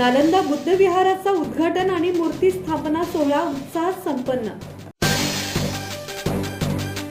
नालंदा बुद्ध विहाराचा उद्घाटन आणि मूर्ती स्थापना सोहळा उत्साहात संपन्न.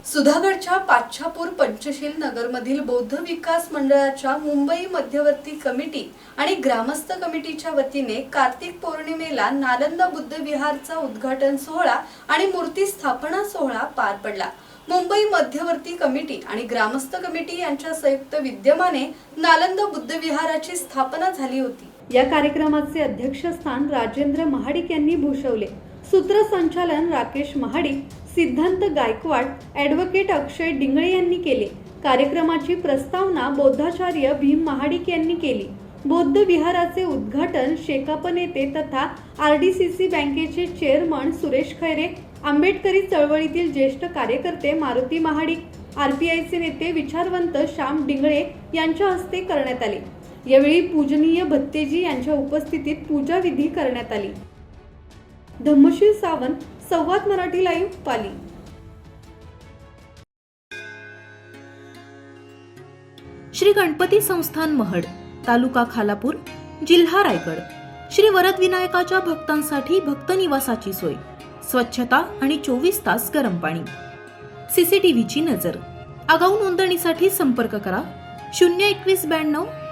सुधागडच्या पाच्छापूर पंचशील नगरमधील बौद्ध विकास मंडळाच्या मुंबई मध्यवर्ती कमिटी आणि ग्रामस्थ कमिटीच्या वतीने कार्तिक पौर्णिमेला नालंदा बुद्ध विहारचा उद्घाटन सोहळा आणि मूर्ती स्थापना सोहळा पार पडला. मुंबई मध्यवर्ती कमिटी आणि ग्रामस्थ कमिटी यांच्या संयुक्त विद्यमाने नालंदा बुद्ध विहाराची स्थापना झाली होती. या कार्यक्रमाचे अध्यक्षस्थान राजेंद्र महाडिक यांनी भूषवले. सूत्रसंचालन राकेश महाडिक सिद्धांत गायकवाड ॲडव्होकेट अक्षय डिंगळे यांनी केले. कार्यक्रमाची प्रस्तावना बौद्धाचार्य भीम महाडिक यांनी केली. बौद्ध विहाराचे उद्घाटन शेकाप नेते तथा आर डी सी सी बँकेचे चेअरमन सुरेश खैरे आंबेडकरी चळवळीतील ज्येष्ठ कार्यकर्ते मारुती महाडिक आर पी आयचे नेते विचारवंत श्याम डिंगळे यांच्या हस्ते करण्यात आले. यावेळी पूजनीय भत्तेजी यांच्या उपस्थितीत पूजा विधी करण्यात आली. धम्मशील सावंत संवाद मराठी लाईव्ह पाली. श्री गणपती संस्थान महड तालुका खालापूर जिल्हा रायगड. श्री वरद विनायकाच्या भक्तांसाठी भक्त निवासाची सोय स्वच्छता आणि चोवीस तास गरम पाणी. सीसीटीव्हीची नजर. आगाऊ नोंदणीसाठी संपर्क करा शून्य एकवीस ब्याण्णव